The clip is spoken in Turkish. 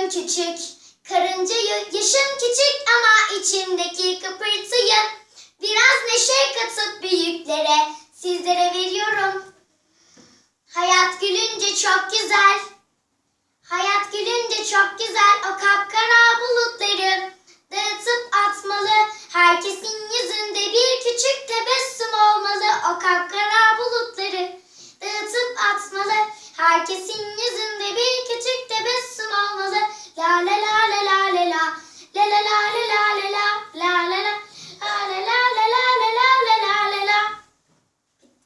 yaşım küçük. Karınca yaşım küçük ama içimdeki kıpırtıyı biraz neşe katıp büyüklere sizlere veriyorum. Hayat gülünce çok güzel. Hayat gülünce çok güzel o kapkara bulutları dağıtıp atmalı. Herkesin yüzünde bir küçük tebessüm olmalı o kapkara bulutları dağıtıp atmalı. Herkesin